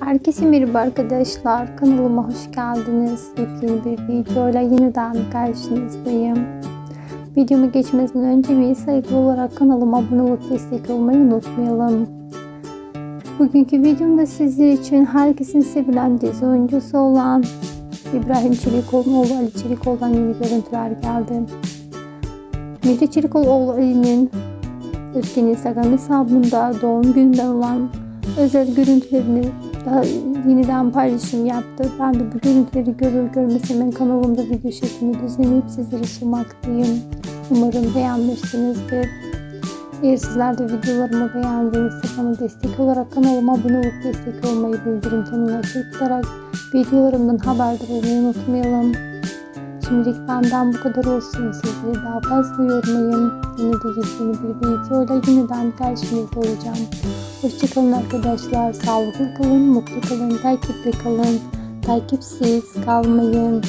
Herkese merhaba arkadaşlar. Kanalıma hoş geldiniz. Yepyeni bir videoyla yeniden karşınızdayım. Videomu geçmesinden önce bir saygılı olarak kanalıma abone olup destek olmayı unutmayalım. Bugünkü videomda sizler için herkesin sevilen dizi oyuncusu olan İbrahim Çelikoğlu'nun oğlu Ali Çelikoğlu'dan yeni görüntüler geldi. Müjde Çelikoğlu oğlu Ali'nin Özgen Instagram hesabında doğum gününden olan özel görüntülerini daha yeniden paylaşım yaptı. Ben de bu görüntüleri görür görmez hemen kanalımda video şeklinde düzenleyip sizlere sunmaktayım. Umarım beğenmişsinizdir. Eğer sizler de videolarımı beğendiğinizde bana destek olarak kanalıma abone olup destek olmayı bildirim tonunu açık tutarak videolarımdan haberdar olmayı unutmayalım. Şimdilik benden bu kadar olsun. Sizleri daha fazla yormayın. Yine de yepyeni bir videoyla yeniden karşınızda olacağım. Hoşçakalın arkadaşlar. Sağlıklı kalın, mutlu kalın, takipte kalın. Takipsiz kalmayın.